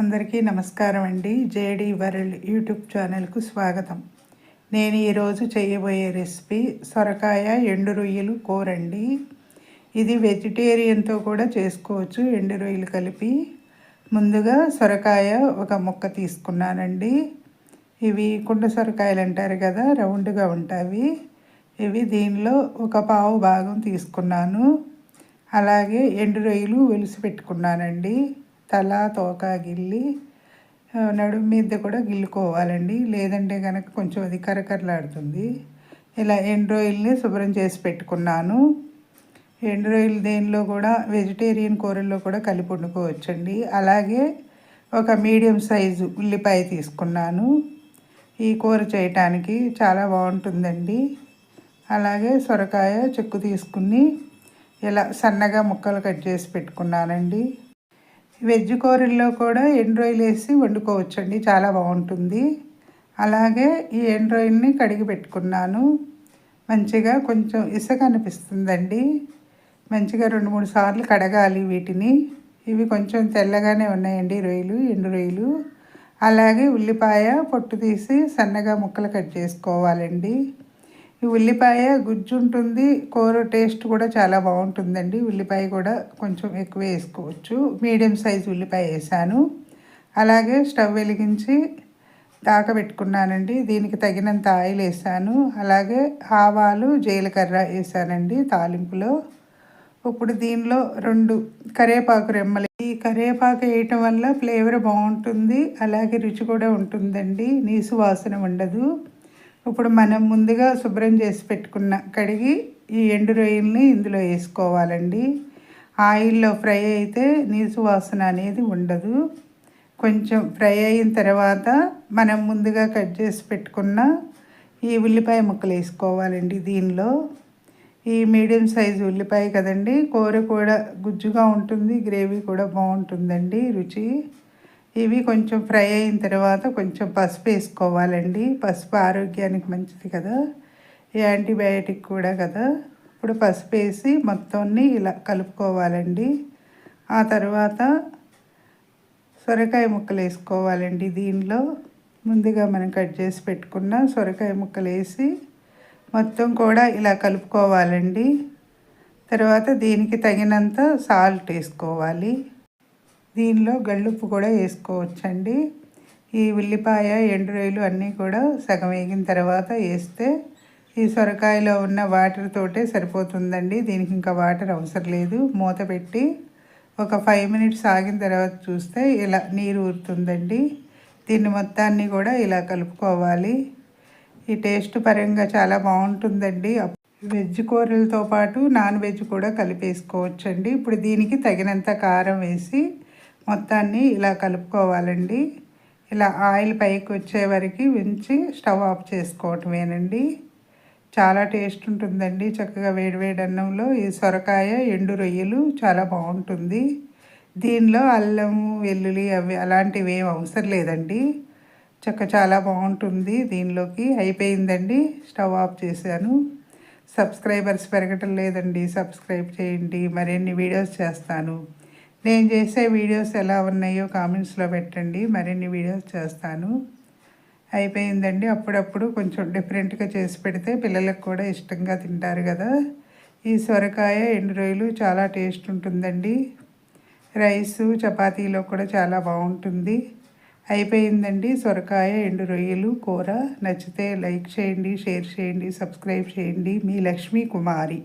అందరికీ నమస్కారం అండి. జేడి వరల్డ్ యూట్యూబ్ ఛానల్కు స్వాగతం. నేను ఈరోజు చేయబోయే రెసిపీ సొరకాయ ఎండు రొయ్యలు కూర అండి. ఇది వెజిటేరియన్తో కూడా చేసుకోవచ్చు. ఎండు రొయ్యలు కలిపి ముందుగా సొరకాయ ఒక ముక్క తీసుకున్నానండి. ఇవి కుండ సొరకాయలు అంటారు కదా రౌండ్గా ఉంటాయి. ఇవి దీనిలో ఒక పావు భాగం తీసుకున్నాను. అలాగే ఎండు రొయ్యలు వెలిసి పెట్టుకున్నానండి. తల తోక గిల్లి నడుము మీద కూడా గిల్లుకోవాలండి. లేదంటే కనుక కొంచెం అది కరకరలాడుతుంది. ఇలా ఎండ్రాయిల్ని శుభ్రం చేసి పెట్టుకున్నాను. ఎండ్రాయిల్ దేనిలో కూడా వెజిటేరియన్ కూరల్లో కూడా కలిపి వండుకోవచ్చండి. అలాగే ఒక మీడియం సైజు ఉల్లిపాయ తీసుకున్నాను. ఈ కూర చేయటానికి చాలా బాగుంటుందండి. అలాగే సొరకాయ చెక్కు తీసుకుని ఇలా సన్నగా ముక్కలు కట్ చేసి పెట్టుకున్నానండి. వెజ్ కూరల్లో కూడా ఎండ్రాయిల్ వేసి వండుకోవచ్చండి. చాలా బాగుంటుంది. అలాగే ఈ ఎండ్రాయిల్ని కడిగి పెట్టుకున్నాను. మంచిగా కొంచెం ఇసుక అనిపిస్తుందండి. మంచిగా రెండు మూడు సార్లు కడగాలి వీటిని. ఇవి కొంచెం తెల్లగానే ఉన్నాయండి రొయ్యలు ఎండు రొయ్యలు. అలాగే ఉల్లిపాయ పొట్టు తీసి సన్నగా ముక్కలు కట్ చేసుకోవాలండి. ఈ ఉల్లిపాయ గుజ్జు ఉంటుంది కూర టేస్ట్ కూడా చాలా బాగుంటుందండి. ఉల్లిపాయ కూడా కొంచెం ఎక్కువ వేసుకోవచ్చు. మీడియం సైజ్ ఉల్లిపాయ వేసాను. అలాగే స్టవ్ వెలిగించి పెట్టుకున్నానండి దీనికి తగినంత ఆయిల్ వేసాను. అలాగే ఆవాలు జీలకర్ర వేసానండి తాలింపులో. ఇప్పుడు దీనిలో రెండు కరివేపాకు రెమ్మలు. ఈ కరివేపాకు వేయటం వల్ల ఫ్లేవర్ బాగుంటుంది అలాగే రుచి కూడా ఉంటుందండి. నీసు వాసన ఉండదు. ఇప్పుడు మనం ముందుగా శుభ్రం చేసి పెట్టుకున్న కడిగి ఈ ఎండు రొయ్యల్ని ఇందులో వేసుకోవాలండి. ఆయిల్లో ఫ్రై అయితే నీసు వాసన అనేది ఉండదు. కొంచెం ఫ్రై అయిన తర్వాత మనం ముందుగా కట్ చేసి పెట్టుకున్న ఈ ఉల్లిపాయ ముక్కలు వేసుకోవాలండి దీనిలో. ఈ మీడియం సైజు ఉల్లిపాయ కదండి. కూర కూడా గుజ్జుగా ఉంటుంది గ్రేవీ కూడా బాగుంటుందండి రుచి. ఇవి కొంచెం ఫ్రై అయిన తర్వాత కొంచెం పసుపు వేసుకోవాలండి. పసుపు ఆరోగ్యానికి మంచిది కదా. యాంటీబయాటిక్ కూడా కదా. ఇప్పుడు పసుపు వేసి మొత్తాన్ని ఇలా కలుపుకోవాలండి. ఆ తర్వాత సొరకాయ ముక్కలు వేసుకోవాలండి దీనిలో. ముందుగా మనం కట్ చేసి పెట్టుకున్న సొరకాయ ముక్కలు వేసి మొత్తం కూడా ఇలా కలుపుకోవాలండి. తర్వాత దీనికి తగినంత సాల్ట్ వేసుకోవాలి. దీనిలో గళ్ళుప్పు కూడా వేసుకోవచ్చండి. ఈ ఉల్లిపాయ ఎండు రొయ్యలు అన్నీ కూడా సగం వేగిన తర్వాత వేస్తే ఈ సొరకాయలో ఉన్న వాటర్ తోటే సరిపోతుందండి. దీనికి ఇంకా వాటర్ అవసరం లేదు. మూత పెట్టి ఒక ఫైవ్ మినిట్స్ ఆగిన తర్వాత చూస్తే ఇలా నీరు ఊరుతుందండి. దీన్ని మొత్తాన్ని కూడా ఇలా కలుపుకోవాలి. ఈ టేస్ట్ పరంగా చాలా బాగుంటుందండి. వెజ్ కూరలతో పాటు నాన్ వెజ్ కూడా కలిపేసుకోవచ్చండి. ఇప్పుడు దీనికి తగినంత కారం వేసి మొత్తాన్ని ఇలా కలుపుకోవాలండి. ఇలా ఆయిల్ పైకి వచ్చే వరకు ఉంచి స్టవ్ ఆఫ్ చేసుకోవటమేనండి. చాలా టేస్ట్ ఉంటుందండి. చక్కగా వేడివేడి అన్నంలో ఈ సొరకాయ ఎండు రొయ్యలు చాలా బాగుంటుంది. దీనిలో అల్లం వెల్లుల్లి అవి అలాంటివి ఏం అవసరం లేదండి. చక్క చాలా బాగుంటుంది దీనిలోకి. అయిపోయిందండి. స్టవ్ ఆఫ్ చేశాను. సబ్స్క్రైబర్స్ పెరగటం లేదండి. సబ్స్క్రైబ్ చేయండి. మరిన్ని వీడియోస్ చేస్తాను. నేను చేసే వీడియోస్ ఎలా ఉన్నాయో కామెంట్స్లో పెట్టండి. మరిన్ని వీడియోస్ చేస్తాను. అయిపోయిందండి. అప్పుడప్పుడు కొంచెం డిఫరెంట్గా చేసి పెడితే పిల్లలకు కూడా ఇష్టంగా తింటారు కదా. ఈ సొరకాయ ఎండు రొయ్యలు చాలా టేస్ట్ ఉంటుందండి. రైసు చపాతీలో కూడా చాలా బాగుంటుంది. అయిపోయిందండి సొరకాయ ఎండు రొయ్యలు కూర. నచ్చితే లైక్ చేయండి షేర్ చేయండి సబ్స్క్రైబ్ చేయండి. మీ లక్ష్మీ కుమారి.